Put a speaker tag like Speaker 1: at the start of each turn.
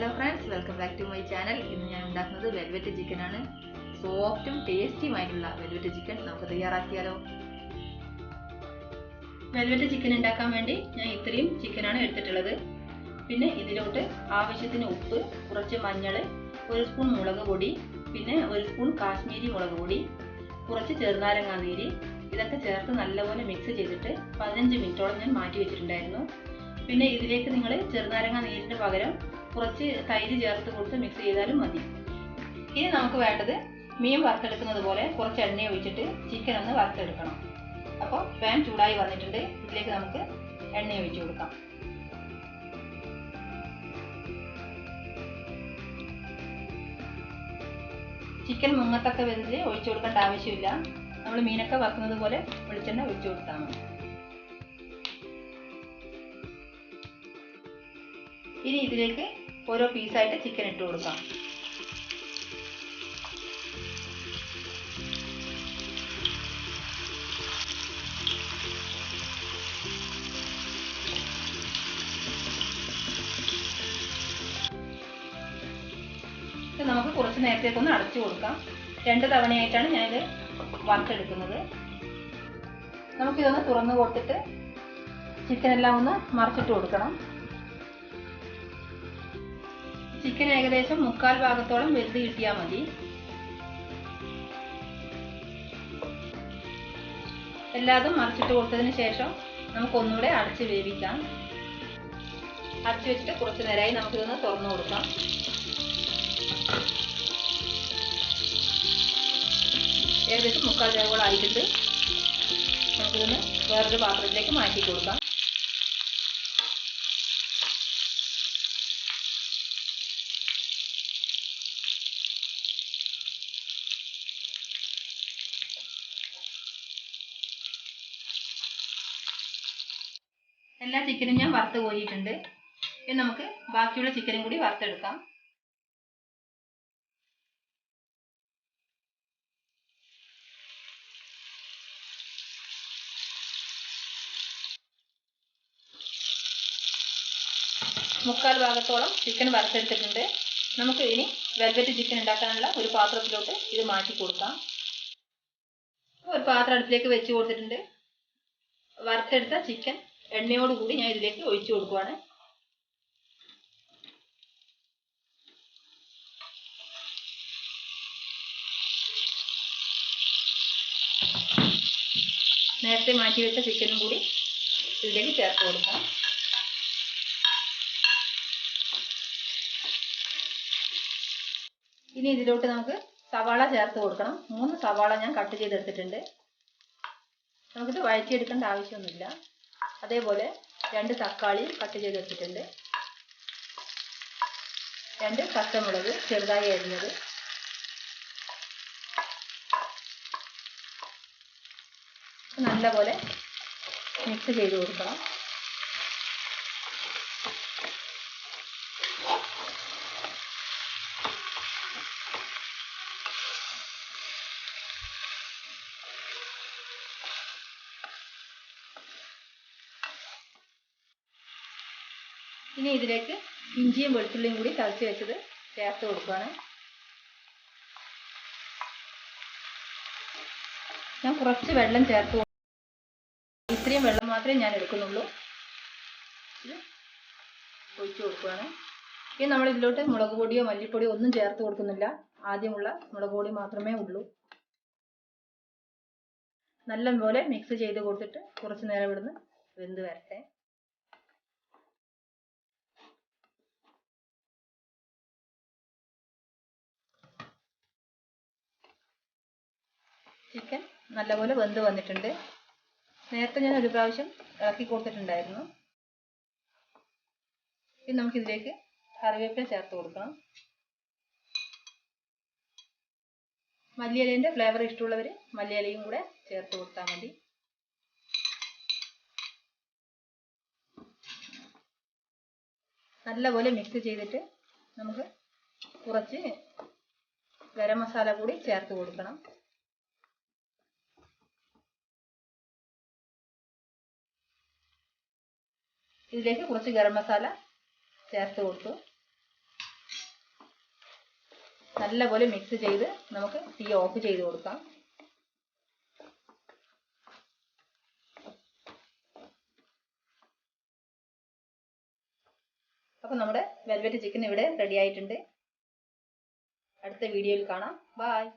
Speaker 1: Hello friends welcome back to my channel ഇന്ന് ഞാൻ ഉണ്ടാക്കുന്നത് വെൽവെറ്റ് ചിക്കൻ ആണ്. സോഫ്റ്റും ടേസ്റ്റിയുമായിട്ടുള്ള വെൽവെറ്റ് ചിക്കൻ നമുക്ക് തയ്യാറാക്കിയാലോ? വെൽവെറ്റ് ചിക്കൻ ഉണ്ടാക്കാൻ വേണ്ടി ഞാൻ ഇത്രയും ചിക്കൻ ആണ് എടുത്തിട്ടുള്ളത്. പിന്നെ ഇതിലോട്ട് ആവശ്യത്തിന് ഉപ്പ് കുറച്ച് മഞ്ഞൾ ഒരു സ്പൂൺ മുളക് പൊടി പിന്നെ ഒരു സ്പൂൺ കാശ്മീരി മുളക് പൊടി കുറച്ച് ചെറുനാരങ്ങാ നീര് ഇതൊക്കെ ചേർത്ത് നല്ലപോലെ മിക്സ് ചെയ്തിട്ട് പതിനഞ്ച് മിനിറ്റോളം ഞാൻ മാറ്റി വെച്ചിട്ടുണ്ടായിരുന്നു. പിന്നെ ഇതിലേക്ക് നിങ്ങൾ ചെറുനാരങ്ങ നീരിന് പകരം കുറച്ച് തൈര് ചേർത്ത് കൊടുത്ത് മിക്സ് ചെയ്താലും മതി. ഇനി നമുക്ക് വേണ്ടത് മീൻ വറുത്തെടുക്കുന്നത് പോലെ കുറച്ച് എണ്ണ ഒഴിച്ചിട്ട് ചിക്കൻ ഒന്ന് വറുത്തെടുക്കണം. അപ്പോൾ പാൻ ചൂടായി വന്നിട്ടുണ്ട്. ഇതിലേക്ക് നമുക്ക് എണ്ണ ഒഴിച്ചു കൊടുക്കാം. ചിക്കൻ മുങ്ങത്തൊക്കെ വെന്ത് ഒഴിച്ചു കൊടുക്കേണ്ട ആവശ്യമില്ല. നമ്മൾ മീനൊക്കെ വറുക്കുന്നത് പോലെ വെളിച്ചെണ്ണ ഒഴിച്ചു കൊടുത്താൽ മതി. ഇനി ഇതിലേക്ക് ഓരോ പീസായിട്ട് ചിക്കൻ ഇട്ട് കൊടുക്കാം. നമുക്ക് കുറച്ച് നേരത്തേക്കൊന്ന് അടച്ചു കൊടുക്കാം. രണ്ട് തവണയായിട്ടാണ് ഞാനിത് വറുത്തെടുക്കുന്നത്. നമുക്കിതൊന്ന് തുറന്നു കൊടുത്തിട്ട് ചിക്കൻ എല്ലാം ഒന്ന് മറിച്ചിട്ട് കൊടുക്കണം. ചിക്കൻ ഏകദേശം മുക്കാൽ ഭാഗത്തോളം വെന്ത് കിട്ടിയാൽ മതി. എല്ലാതും മറിച്ചിട്ട് കൊടുത്തതിന് ശേഷം നമുക്ക് ഒന്നുകൂടെ അടച്ച് വേവിക്കാം. അടച്ചു വെച്ചിട്ട് കുറച്ച് നേരമായി നമുക്കിതൊന്ന് തുറന്നു കൊടുക്കാം. ഏകദേശം മുക്കാൽ വേവോളം ആയിട്ടുണ്ട് നമുക്കിതൊന്ന് വേറൊരു പാത്രത്തിലേക്ക് മാറ്റി കൊടുക്കാം. എല്ലാ ചിക്കനും ഞാൻ വറുത്ത് കോരിയിട്ടുണ്ട്. ഇനി നമുക്ക് ബാക്കിയുള്ള ചിക്കനും കൂടി വറുത്തെടുക്കാം. മുക്കാൽ ഭാഗത്തോളം ചിക്കൻ വറുത്തെടുത്തിട്ടുണ്ട്. നമുക്ക് ഇനി വെൽവെറ്റ് ചിക്കൻ ഉണ്ടാക്കാനുള്ള ഒരു പാത്രത്തിലോട്ട് ഇത് മാറ്റി കൊടുക്കാം. ഒരു പാത്രം അടുപ്പിലേക്ക് വെച്ച് കൊടുത്തിട്ടുണ്ട്. വറുത്തെടുത്ത ചിക്കൻ എണ്ണയോട് കൂടി ഞാൻ ഇതിലേക്ക് ഒഴിച്ചു കൊടുക്കുവാണ്. നേരത്തെ മാറ്റി വെച്ച ചിക്കനും കൂടി ഇതിലേക്ക് ചേർത്ത് കൊടുക്കാം ഇനി ഇതിലോട്ട് നമുക്ക് സവാള ചേർത്ത് കൊടുക്കണം. മൂന്ന് സവാള ഞാൻ കട്ട് ചെയ്തെടുത്തിട്ടുണ്ട്. നമുക്കിത് വഴറ്റിയെടുക്കേണ്ട ആവശ്യമൊന്നുമില്ല. അതേപോലെ രണ്ട് തക്കാളി കട്ട് ചെയ്ത് വെച്ചിട്ടുണ്ട്. രണ്ട് പച്ചമുളക് ചെറുതായി അരിഞ്ഞത്. നല്ലപോലെ മിക്സ് ചെയ്ത് കൊടുക്കണം. ഇനി ഇതിലേക്ക് ഇഞ്ചിയും വെളുത്തുള്ളിയും കൂടി ചതച്ച് വെച്ചത് ചേർത്ത് കൊടുക്കുകയാണ് ഞാൻ കുറച്ച് വെള്ളം ചേർത്ത് ഇത്രയും വെള്ളം മാത്രമേ ഞാൻ എടുക്കുന്നുള്ളൂ. ഇത് ഒഴിച്ചു കൊടുക്കുകയാണ് ഇനി നമ്മൾ ഇതിലോട്ട് മുളക് പൊടിയോ മല്ലിപ്പൊടിയോ ഒന്നും ചേർത്ത് കൊടുക്കുന്നില്ല. ആദ്യമുള്ള മുളക് പൊടി മാത്രമേ ഉള്ളൂ. നല്ലപോലെ മിക്സ് ചെയ്ത് കൊടുത്തിട്ട് കുറച്ച് നേരം ഇവിടുന്ന് വെന്ത് വരട്ടെ. ചിക്കൻ നല്ലപോലെ വെന്ത് വന്നിട്ടുണ്ട്. നേരത്തെ ഞാൻ ഒരു പ്രാവശ്യം ഇളക്കി കൊടുത്തിട്ടുണ്ടായിരുന്നു. ഇനി നമുക്കിതിലേക്ക് കറിവേപ്പില ചേർത്ത് കൊടുക്കണം. മല്ലിയിലേന്റെ ഫ്ലേവർ ഇഷ്ടമുള്ളവർ മല്ലിയിലയും കൂടെ ചേർത്ത് കൊടുത്താൽ മതി. നല്ലപോലെ മിക്സ് ചെയ്തിട്ട് നമുക്ക് കുറച്ച് ഗരം മസാല കൂടി ചേർത്ത് കൊടുക്കണം. ഇതിലേക്ക് കുറച്ച് ഗരം മസാല ചേർത്ത് കൊടുത്തു. നല്ലപോലെ മിക്സ് ചെയ്ത് നമുക്ക് തീ ഓഫ് ചെയ്ത് കൊടുക്കാം. അപ്പോൾ നമ്മുടെ വെൽവെറ്റ് ചിക്കൻ ഇവിടെ റെഡി ആയിട്ടുണ്ട്. അടുത്ത വീഡിയോയിൽ കാണാം. ബായ്